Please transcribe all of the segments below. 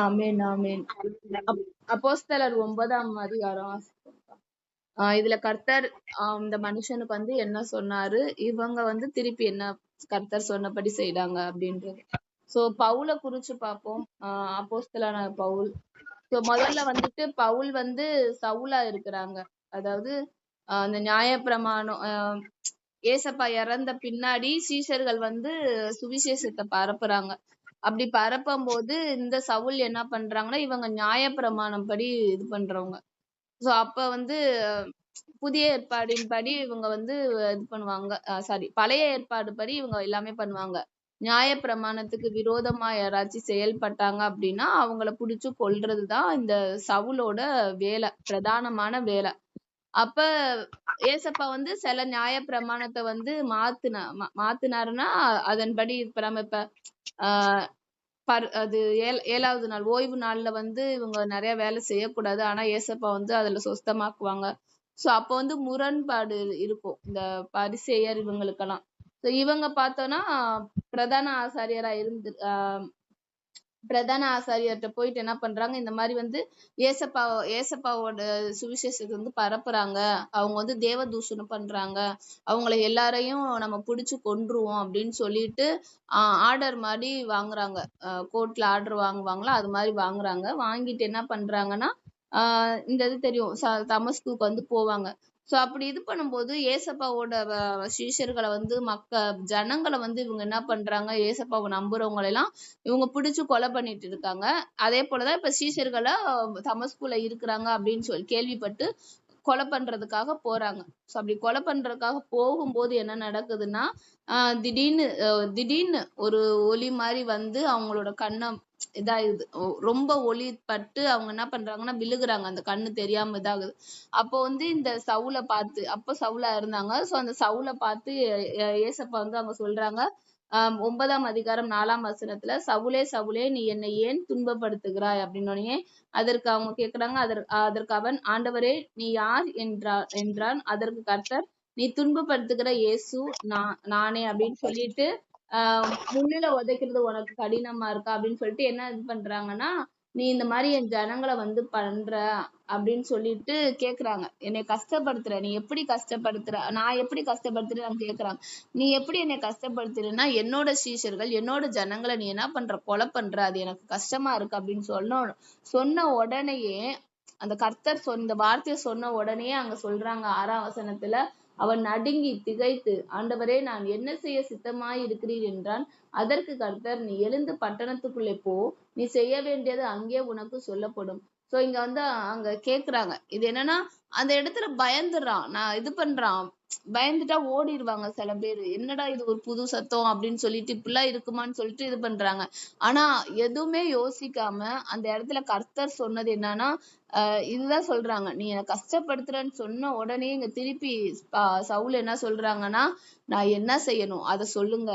ஆமென் ஆமென். அப்- அப்போஸ்தலர் ஒன்பதாம் அதிகாரம். ஆஹ் இதுல கர்த்தர் ஆஹ் இந்த மனுஷனுக்கு வந்து என்ன சொன்னாரு? இவங்க வந்து திருப்பி என்ன கர்த்தர் சொன்னபடி செய்றாங்க அப்படின்றது. சோ பவுல குறிச்சு பார்ப்போம். ஆஹ் அப்போஸ்தலனான பவுல். சோ முதல்ல வந்துட்டு பவுல் வந்து சவுலா இருக்கிறாங்க. அதாவது ஆஹ் அந்த நியாயப்பிரமாணம் ஆஹ் ஏசப்பா இறந்த பின்னாடி சீஷர்கள் வந்து சுவிசேஷத்தை பரப்புறாங்க. அப்படி பரப்பும் போது இந்த சவுல் என்ன பண்றாங்கன்னா இவங்க நியாயப்பிரமாணம் படி இது பண்றவங்க. சோ அப்ப வந்து புதிய ஏற்பாடின் படி இவங்க வந்து இது பண்ணுவாங்க. சாரி பழைய ஏற்பாடு படி இவங்க எல்லாமே பண்ணுவாங்க. நியாயப்பிரமாணத்துக்கு விரோதமா யாராச்சும் செயல்பட்டாங்க அப்படின்னா அவங்கள புடிச்சு கொல்றதுதான் இந்த சவுலோட வேலை பிரதானமான வேலை. அப்ப ஏசப்பா வந்து சில நியாய பிரமாணத்தை வந்து மாத்துனா மா- மாத்துனாருன்னா அதன்படி இப்ப நம்ம இப்ப ஆஹ் பர் அது ஏ ஏழாவது நாள் ஓய்வு நாள்ல வந்து இவங்க நிறைய வேலை செய்யக்கூடாது. ஆனா ஏசப்பா வந்து அதுல சொஸ்தமாக்குவாங்க. சோ அப்ப வந்து முரண்பாடு இருக்கும். இந்த பரிசேயர் இவங்களுக்கெல்லாம். சோ இவங்க பார்த்தோம்னா பிரதான ஆசாரியரா இருந்து ஆஹ் பிரதான ஆசாரியர்கிட்ட போயிட்டு என்ன பண்றாங்க? இந்த மாதிரி வந்து ஏசப்பா ஏசப்பாவோட சுவிசேஷத்தை வந்து பரப்புறாங்க. அவங்க வந்து தேவ தூஷணம் பண்றாங்க. அவங்கள எல்லாரையும் நம்ம பிடிச்சு கொன்றுவோம் அப்படின்னு சொல்லிட்டு ஆர்டர் மாதிரி வாங்குறாங்க. கோர்ட்ல ஆர்டர் வாங்குவாங்களா? அது மாதிரி வாங்குறாங்க. வாங்கிட்டு என்ன பண்றாங்கன்னா ஆஹ் இந்த இது தெரியும். தமஸ்குக்கு வந்து போவாங்க. சோ அப்படி இது பண்ணும்போது ஏசப்பாவோட சீஷர்களை வந்து மக்க ஜனங்களை வந்து இவங்க என்ன பண்றாங்க? ஏசப்பாவை நம்புறவங்களை எல்லாம் இவங்க பிடிச்சு கொலை பண்ணிட்டு இருக்காங்க. அதே போலதான் இப்ப சீஷர்களை தமஸ்குல இருக்கிறாங்க அப்படின்னு சொல்லி கேள்விப்பட்டு கொலை பண்றதுக்காக போறாங்க. ஸோ அப்படி கொலை பண்றதுக்காக போகும்போது என்ன நடக்குதுன்னா ஆஹ் திடீர்னு திடீர்னு ஒரு ஒளி மாதிரி வந்து அவங்களோட கண்ணை இதாகுது. ரொம்ப ஒளி பட்டு அவங்க என்ன பண்றாங்கன்னா விழுகுறாங்க. அந்த கண்ணு தெரியாம இதாகுது. அப்போ வந்து இந்த சவுளை பார்த்து அப்போ சவுலா இருந்தாங்க. சோ அந்த சவுல பார்த்து ஏசப்பா வந்து அவங்க சொல்றாங்க ஒன்பதாம் அதிகாரம் நாலாம் வசனத்துல சவுலே சவுலே நீ என்னை ஏன் துன்பப்படுத்துகிறாய்? அப்படின்னோடனே அதற்கு அவங்க கேக்குறாங்க அதற்கு அதற்கு அவன் ஆண்டவரே நீ யார் என்றார் என்றான். அதற்கு கர்த்தர் நீ துன்பப்படுத்துகிற இயேசு நான் நானே அப்படின்னு சொல்லிட்டு ஆஹ் முன்னில உதைக்கிறது உனக்கு கடினமா இருக்கா? அப்படின்னு சொல்லிட்டு என்ன இது பண்றாங்கன்னா நீ இந்த மாதிரி என் ஜனங்களை வந்து பண்ற அப்படின்னு சொல்லிட்டு கேக்குறாங்க. என்னை கஷ்டப்படுத்துற நீ எப்படி கஷ்டப்படுத்துற? நான் எப்படி கஷ்டப்படுத்துறேன்னு கேக்குறாங்க. நீ எப்படி என்னை கஷ்டப்படுத்துறேன்னா என்னோட சீஷர்கள் என்னோட ஜனங்களை நீ என்ன பண்ற? கொலை பண்ற. அது எனக்கு கஷ்டமா இருக்கு அப்படின்னு சொன்ன சொன்ன உடனேயே அந்த கர்த்தர் சொன்ன இந்த வார்த்தையை சொன்ன உடனே அங்க சொல்றாங்க ஆறாம் வசனத்துல அவன் நடுங்கி திகைத்து ஆண்டவரே நான் என்ன செய்ய சித்தமாய் இருக்கிறீர் என்றான். அதற்கு கர்த்தர் நீ எழுந்து பட்டணத்துக்குள்ளே போ. நீ செய்ய வேண்டியது அங்கே உனக்கு சொல்லப்படும். சோ இங்க வந்து அங்க கேக்குறாங்க. இது என்னன்னா அந்த இடத்துல பயந்துடுறான். நான் இது பண்றான். பயந்துட்டா ஓடிடுவாங்க சில பேர். என்னடா இது ஒரு புது சத்தம் அப்படின்னு சொல்லிட்டு இப்படிலாம் இருக்குமான்னு சொல்லிட்டு இது பண்றாங்க. ஆனா எதுவுமே யோசிக்காம அந்த இடத்துல கர்த்தர் சொன்னது என்னன்னா ஆஹ் இதுதான் சொல்றாங்க. நீ என்னை கஷ்டப்படுத்துறன்னு சொன்ன உடனே இங்க திருப்பி சவுல் என்ன சொல்றாங்கன்னா நான் என்ன செய்யணும்? அதை சொல்லுங்க.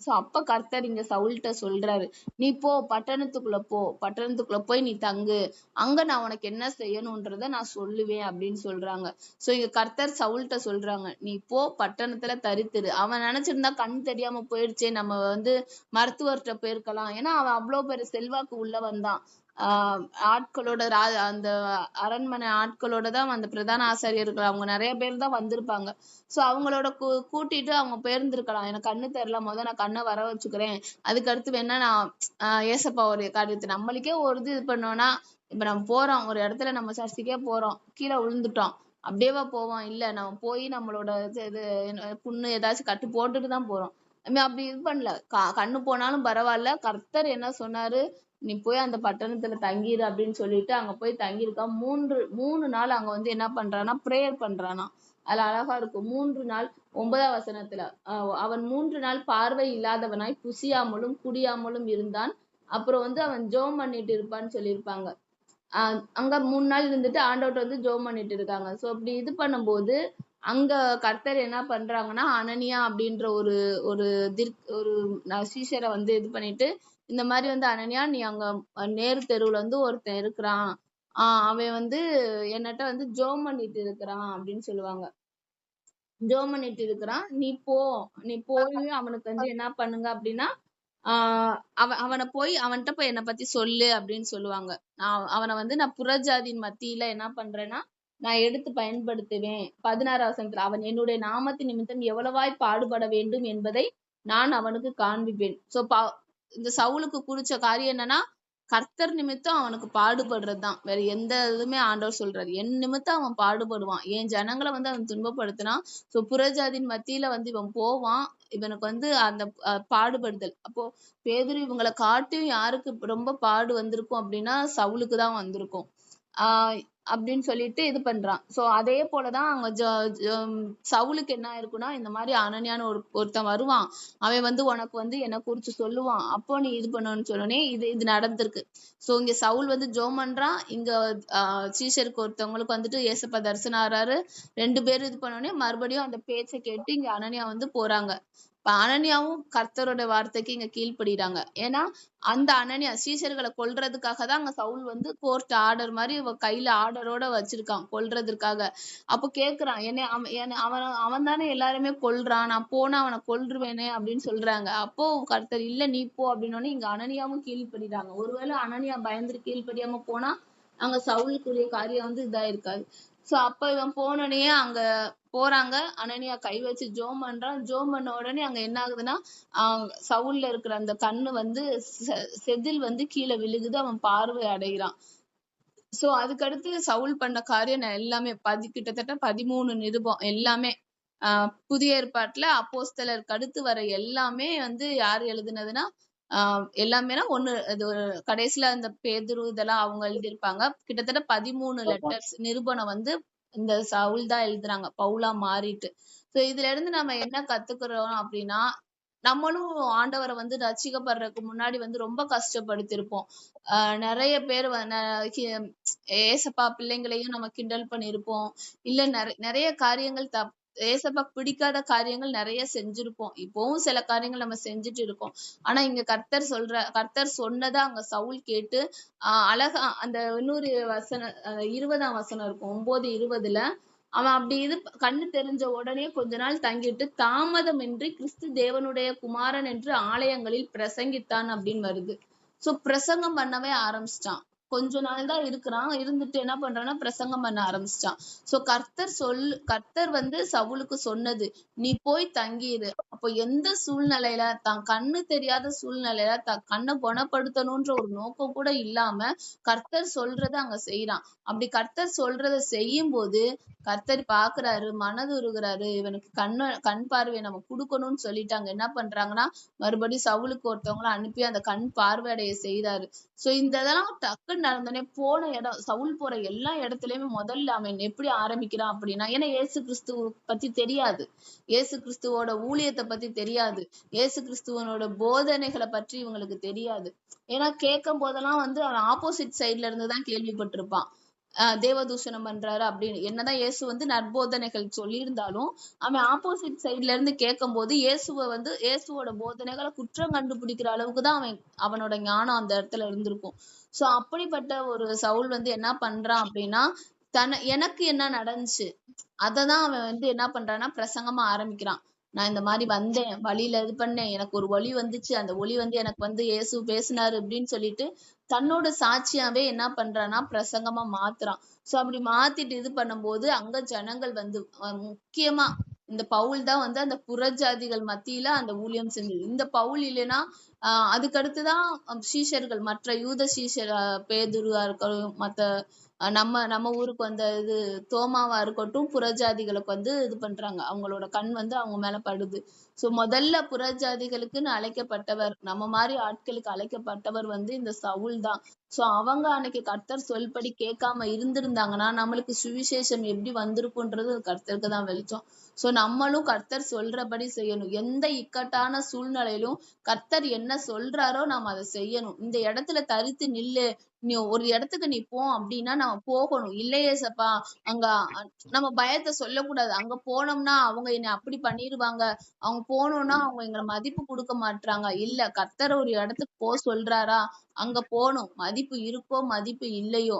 சோ அப்ப கர்த்தர் இங்க சவுல்கிட்ட சொல்றாரு நீ போ பட்டணத்துக்குள்ள போ பட்டணத்துக்குள்ள போய் நீ தங்கு. அங்க நான் உனக்கு என்ன செய்யணும்ன்றத நான் சொல்லுவேன் அப்படின்னு சொல்றாங்க. சோ இங்க கர்த்தர் சவுல்கிட்ட சொல்றாங்க நீ போ பட்டணத்துல தரித்திரு. அவன் நினைச்சிருந்தா கண் தெரியாம போயிடுச்சே நம்ம வந்து மருத்துவர்கிட்ட போயிருக்கலாம். ஏன்னா அவன் அவ்வளவு பெரிய செல்வாக்கு உள்ள வந்தான் ஆஹ் ஆட்களோட ரா அந்த அரண்மனை ஆட்களோட தான் அந்த பிரதான ஆசிரியர்கள் அவங்க நிறைய பேர் தான் வந்திருப்பாங்க. சோ அவங்களோட கூ கூட்டிட்டு அவங்க போயிருந்திருக்கலாம் எனக்கு கண்ணு தெரியல. முத நான் கண்ணை வர வச்சுக்கிறேன். அதுக்கு அடுத்து வேணா நான் ஆஹ் ஏசப்பா ஒரு காரியத்தை நம்மளுக்கே ஒரு இது இது பண்ணோம்னா இப்ப நம்ம போறோம். ஒரு இடத்துல நம்ம சர்ச்சுக்கே போறோம். கீழே விழுந்துட்டோம். அப்படியேவா போவோம்? இல்ல நம்ம போய் நம்மளோட இது இது புண்ணு ஏதாச்சும் கட்டு போட்டுட்டு தான் போறோம். அப்படி இது பண்ணல. கண்ணு போனாலும் பரவாயில்ல. கர்த்தர் என்ன சொன்னாரு? நீ போய் அந்த பட்டணத்துல தங்கிரு அப்படின்னு சொல்லிட்டு அங்க போய் தங்கியிருக்கான் மூன்று மூணு நாள் அங்க வந்து என்ன பண்றானா ப்ரேயர் பண்றானா. அதுல அழகா இருக்கும். மூன்று நாள் ஒன்பதாம் வசனத்துல அவன் மூன்று நாள் பார்வை இல்லாதவனாய் புசியாமலும் குடியாமலும் இருந்தான். அப்புறம் வந்து அவன் ஜோம் பண்ணிட்டு இருப்பான்னு சொல்லியிருப்பாங்க. அங்க மூணு நாள் இருந்துட்டு ஆண்டவர்ட்ட வந்து ஜோம் பண்ணிட்டு இருக்காங்க. சோ அப்படி இது பண்ணும்போது அங்க கர்த்தர் என்ன பண்றாங்கன்னா அனனியா அப்படின்ற ஒரு ஒரு திர்க் ஒரு சீஷரை வந்து இது பண்ணிட்டு இந்த மாதிரி வந்து அனன்யா நீ அங்க நேரு தெருவுல வந்து ஒருத்தன் இருக்கிறான். ஆஹ் அவன் வந்து என்னட்ட வந்து ஜோம் பண்ணிட்டு இருக்கிறான் அப்படின்னு சொல்லுவாங்க. ஜோம் பண்ணிட்டு இருக்கிறான். நீ போ. நீ போய் அவனுக்கு வந்து என்ன பண்ணுங்க? அப்படின்னா ஆஹ் அவ அவனை போய் அவன்கிட்ட போய் என்னை பத்தி சொல்லு அப்படின்னு சொல்லுவாங்க. நான் அவனை வந்து நான் புறஜாதியின் மத்தியில என்ன பண்றேன்னா நான் எடுத்து பயன்படுத்துவேன். பதினாறாம் வசனத்துல அவன் என்னுடைய நாமத்தின் நிமித்தம் எவ்வளவாய் பாடுபட வேண்டும் என்பதை நான் அவனுக்கு காண்பிப்பேன். சோ பா இந்த சவுலுக்கு குறிச்ச காரியம் என்னன்னா கர்த்தர் நிமித்தம் அவனுக்கு பாடுபடுறதுதான். வேற எந்த இதுவுமே ஆண்டவர் சொல்றாரு. என் நிமித்தம் அவன் பாடுபடுவான். என் ஜனங்களை வந்து அவன் துன்பப்படுத்தினான். சோ புறஜாதின் மத்தியில வந்து இவன் போவான். இவனுக்கு வந்து அந்த பாடுபடுதல். அப்போ பேதுரு இவங்களை காட்டியும் யாருக்கு ரொம்ப பாடு வந்திருக்கும் அப்படின்னா சவுலுக்கு தான் வந்திருக்கும். ஆஹ் அப்படின்னு சொல்லிட்டு இது பண்றான். சோ அதே போலதான் அங்க ஜ- சவுலுக்கு என்ன இருக்குன்னா இந்த மாதிரி அனன்யான்னு ஒரு ஒருத்தன் வருவான். அவன் வந்து உனக்கு வந்து என்ன குறிச்சு சொல்லுவான். அப்போ நீ இது பண்ணணும்னு சொன்னோடனே இது இது நடந்திருக்கு. சோ இங்க சவுல் வந்து ஜோம் பண்றான். இங்க ஆஹ் சீஷருக்கு ஒருத்தவங்களுக்கு வந்துட்டு ஏசப்பா தரிசனம் ஆறாரு. ரெண்டு பேரும் இது பண்ணோடனே மறுபடியும் அந்த பேச்சை கேட்டு இங்க அனன்யா வந்து போறாங்க. அனன்யாவும் கர்த்தரோட வார்த்தைக்கு இங்க கீழ்ப்படிறாங்க. ஏன்னா அந்த அனன்யா சீசர்களை கொல்றதுக்காக தான் அங்க சவுல் வந்து கோர்ட் ஆர்டர் மாதிரி இவ கையில ஆர்டரோட வச்சிருக்கான் கொல்றதுக்காக. அப்போ கேக்குறான் என்ன அவன் என்ன- அவன் தானே எல்லாருமே கொல்றான் நான் போனா அவனை கொல்றுவேனே அப்படின்னு சொல்றாங்க. அப்போ கர்த்தர் இல்ல நீ போ அப்படின்னோடனே இங்க அனனியாவும் கீழ்ப்படிறாங்க. ஒருவேளை அனனியா பயந்து கீழ்ப்படியாம போனா அங்க சவுலுக்குரிய காரியம் வந்து இதா இருக்காது சோ அப்ப இவன் போனோடனே அங்க போறாங்க. அனனியா கை வச்சு ஜோம் பண்றான். ஜோம் பண்ண உடனே அங்க என்ன ஆகுதுன்னா ஆஹ் சவுல்ல இருக்கிற அந்த கண்ணு வந்து செ- செதில் வந்து கீழே விழுகுது. அவன் பார்வை அடைகிறான். சோ அதுக்கடுத்து சவுல் பண்ண காரியம் நான் எல்லாமே பதி கிட்டத்தட்ட பதிமூணு நிருபம் எல்லாமே. ஆஹ் புதிய ஏற்பாட்டுல அப்போஸ்தலருக்கு அடுத்து வர எல்லாமே வந்து யார் எழுதுனதுன்னா ஆஹ் எல்லாமேனா ஒண்ணு அது ஒரு கடைசியில அந்த பேதுரு இதெல்லாம் அவங்க எழுதியிருப்பாங்க. கிட்டத்தட்ட பதிமூணு லெட்டர்ஸ் நிருபணம் வந்து இந்த சவுல் தான் எழுதுறாங்க. பவுலா மாறிட்டு. சோ இதுல இருந்து நம்ம என்ன கத்துக்கிறோம் அப்படின்னா நம்மளும் ஆண்டவரை வந்து ரட்சிக்கப்படுறதுக்கு முன்னாடி வந்து ரொம்ப கஷ்டப்படுத்திருப்போம். ஆஹ் நிறைய பேர் ஏசப்பா பிள்ளைங்களையும் நம்ம கிண்டல் பண்ணியிருப்போம் இல்ல நிறைய நிறைய காரியங்கள் தப் ஏசப்பா பிடிக்காத காரியங்கள் நிறைய செஞ்சிருப்போம். இப்பவும் சில காரியங்கள் நம்ம செஞ்சுட்டு இருக்கோம். ஆனா இங்க கர்த்தர் சொல்ற கர்த்தர் சொன்னதை அங்க சவுல் கேட்டு ஆஹ் அழகா அந்த இன்னொரு வசனம் அஹ் இருபதாம் வசனம் இருக்கும். ஒன்பது இருபதுல அவன் அப்படி இது கண்ணு தெரிஞ்ச உடனே கொஞ்ச நாள் தங்கிட்டு தாமதமின்றி கிறிஸ்து தேவனுடைய குமாரன் என்று ஆலயங்களில் பிரசங்கித்தான் அப்படின்னு வருது. சோ பிரசங்கம் பண்ணவே ஆரம்பிச்சிட்டான். கொஞ்ச நாள் தான் இருக்கிறான். இருந்துட்டு என்ன பண்றான்னா பிரசங்கம் பண்ண ஆரம்பிச்சிட்டான். சோ கர்த்தர் சொல் கர்த்தர் வந்து சவுலுக்கு சொன்னது நீ போய் தங்கிடு அப்போ எந்த சூழ்நிலையில தான் கண்ணு தெரியாத சூழ்நிலையில தான் கண்ணை குணப்படுத்தணும்ன்ற ஒரு நோக்கம் கூட இல்லாம கர்த்தர் சொல்றத அங்க செய்யறான் அப்படி கர்த்தர் சொல்றத செய்யும் போது கர்த்தர் பாக்குறாரு மனது உருகுறாரு இவனுக்கு கண்ணு கண் பார்வையை நம்ம கொடுக்கணும்னு சொல்லிட்டாங்க. என்ன பண்றாங்கன்னா மறுபடியும் சவுலுக்கு ஒருத்தவங்களை அனுப்பி அந்த கண் பார்வையடைய செய்தாரு சோ இந்த இதெல்லாம் டக்கு நடந்தோடனே போன இடம் சவுல் போற எல்லா இடத்துலயுமே முதல்ல அவன் எப்படி ஆரம்பிக்கிறான் அப்படின்னா ஏன்னா இயேசு கிறிஸ்துவ பத்தி தெரியாது. ஏசு கிறிஸ்துவோட ஊழியத்தை பத்தி தெரியாது. ஏசு கிறிஸ்துவனோட போதனைகளை பற்றி இவங்களுக்கு தெரியாது. ஏன்னா கேட்கும் போதெல்லாம் வந்து அவன் ஆப்போசிட் சைட்ல இருந்து தான் கேள்விப்பட்டிருப்பான். தேவதூஷணம் பண்றாரு அப்படின்னு. என்னதான் இயேசு வந்து நற்போதனைகள் சொல்லியிருந்தாலும் அவன் ஆப்போசிட் சைட்ல இருந்து கேட்கும்போது இயேசுவை வந்து இயேசுவோட போதனைகளை குற்றம் கண்டுபிடிக்கிற அளவுக்கு தான் அவன் அவனோட ஞானம் அந்த இடத்துல இருந்திருக்கும். சோ அப்படிப்பட்ட ஒரு சவுல் வந்து என்ன பண்றான் அப்படின்னா தன எனக்கு என்ன நடந்துச்சு அததான் அவன் வந்து என்ன பண்றான்னா பிரசங்கமா ஆரம்பிக்கிறான். நான் இந்த மாதிரி வந்தேன் வழியில இது பண்ணேன் எனக்கு ஒரு ஒளி வந்துச்சு அந்த ஒளி வந்து எனக்கு வந்து இயேசு பேசினாரு அப்படின்னு சொல்லிட்டு தன்னோட சாட்சியாவே என்ன பண்றான்னா பிரசங்கமா மாத்துறான். சோ அப்படி மாத்திட்டு இது பண்ணும்போது அங்க ஜனங்கள் வந்து முக்கியமா இந்த பவுல் தான் வந்து அந்த புறஜாதிகள் மத்தியில அந்த ஊழியம் செஞ்சது. இந்த பவுல் இல்லைன்னா ஆஹ் அதுக்கடுத்துதான் சீஷர்கள் மற்ற யூத சீஷர் பேதுருவா இருக்கட்டும் மத்த நம்ம நம்ம ஊருக்கு வந்த இது தோமாவா இருக்கட்டும் புறஜாதிகளுக்கு வந்து இது பண்றாங்க. அவங்களோட கண் வந்து அவங்க மேல படுது. சோ முதல்ல புறஜாதிகளுக்குன்னு அழைக்கப்பட்டவர் நம்ம மாதிரி ஆட்களுக்கு அழைக்கப்பட்டவர் வந்து இந்த சவுல் தான். சோ அவங்க அன்னைக்கு கர்த்தர் சொல்படி கேட்காம இருந்திருந்தாங்கன்னா நம்மளுக்கு சுவிசேஷம் எப்படி வந்திருக்குன்றது கர்த்தருக்கு தான் வெளிச்சம். சோ நம்மளும் கர்த்தர் சொல்றபடி செய்யணும். எந்த இக்கட்டான சூழ்நிலையிலும் கர்த்தர் என்ன சொல்றாரோ நாம அதை செய்யணும். இந்த இடத்துல தரித்து நில்லு நீ ஒரு இடத்துக்கு நீ போ அப்படின்னா நம்ம போகணும். இல்லையே சப்பா அங்க நம்ம பயத்தை சொல்லக்கூடாது. அங்க போனோம்னா அவங்க என்னை அப்படி பண்ணிடுவாங்க அவங்க போனோம்னா அவங்க எங்களை மதிப்பு கொடுக்க மாட்றாங்க. இல்ல கர்த்தர் ஒரு இடத்துக்கு போ சொல்றாரா? அங்க போகணும். மதிப்பு இருக்கோ மதிப்பு இல்லையோ.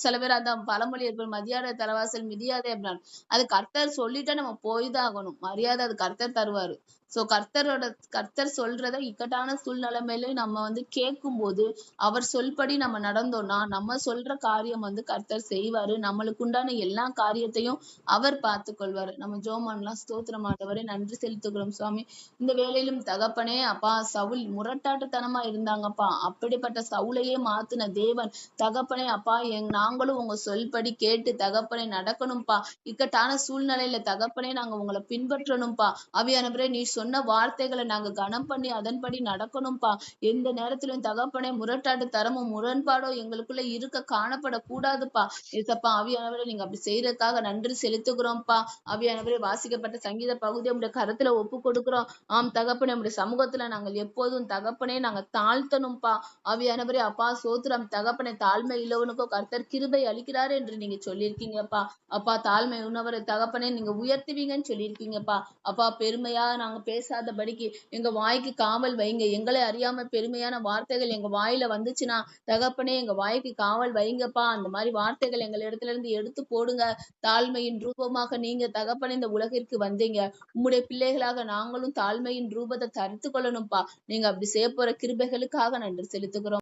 சில பேர் அதான் பழமொழி இருக்கு. மதியாத தலைவாசல் மிதியாதே அப்படின்னா அது கர்த்தர் சொல்லிட்டா நம்ம போய் தான் ஆகணும். மரியாதை அது கர்த்தர் தருவாரு. சோ கர்த்தரோட கர்த்தர் சொல்றத இக்கட்டான சூழ்நிலைமையிலும் நம்ம வந்து கேட்கும்போது அவர் சொல்படி நம்ம நடந்தோம்னா நம்ம சொல்ற காரியம் வந்து கர்த்தர் செய்வாரு. நம்மளுக்கு உண்டான எல்லா காரியத்தையும் அவர் பார்த்து கொள்வாரு நம்ம ஜோமான்லாம் ஸ்தோத்திரம் நன்றி செலுத்துகிறோம் சுவாமி. இந்த வேலையிலும் தகப்பனே அப்பா சவுல் முரட்டாட்டுத்தனமா இருந்தாங்கப்பா. அப்படிப்பட்ட சவுலையே மாத்தின தேவன். தகப்பனே அப்பா எங் நாங்களும் உங்க சொல்படி கேட்டு தகப்பனை நடக்கணும்ப்பா இக்கட்டான சூழ்நிலையில தகப்பனே நாங்க உங்களை பின்பற்றணும்ப்பா அவியானவரே நீ சொன்ன வார்த்தைகளை நாங்க கனம் பண்ணி அதன்படி நடக்கணும்ப்பா எந்த நேரத்திலும் தகப்பனே முரட்டாட்டு தரமும் முரண்பாடோ எங்களுக்குள்ள இருக்க காணப்படக்கூடாதுப்பா. ஏசப்பா அவியானவரே நீங்க அப்படி செய்யறதுக்காக நன்றி செலுத்துகிறோம்ப்பா அவியானவரே வாசிக்கப்பட்ட சங்கீத பகுதி உடைய கருத்துல ஒப்பு கொடுக்கிறோம் ஆம் தகப்பனே உடைய சமூகத்துல நாங்கள் எப்போதும் தகப்பனே நாங்க தாழ்த்தணும்ப்பா அவி ஆவியானவரே அப்பா சோத்திரம் தகப்பனை தாழ்மை இல்லவனுக்கோ கர்த்தர் கிருபை அளிக்கிறார் என்று நீங்க சொல்லியிருக்கீங்கப்பா. அப்பா தாழ்மை உணவரை தகப்பனே நீங்க உயர்த்துவீங்கன்னு சொல்லியிருக்கீங்கப்பா. அப்பா பெருமையா நாங்க பேசாதபடிக்கு எங்க வாய்க்கு காவல் வைங்க. எங்களை அறியாம பெருமையான வார்த்தைகள் எங்க வாயில வந்துச்சுன்னா தகப்பனே எங்க வாய்க்கு காவல் வைங்கப்பா. அந்த மாதிரி வார்த்தைகள் எங்கள் இடத்துல இருந்து எடுத்து போடுங்க. தாழ்மையின் ரூபமாக நீங்க தகப்பனே இந்த உலகிற்கு வந்தீங்க. உங்களுடைய பிள்ளைகளாக நாங்களும் தாழ்மையின் ரூபத்தை தரித்து கொள்ளணும்ப்பா. நீங்க அப்படி செய்ய போற கிருபைகளுக்காக நன்றி செலுத்துகிறோம்.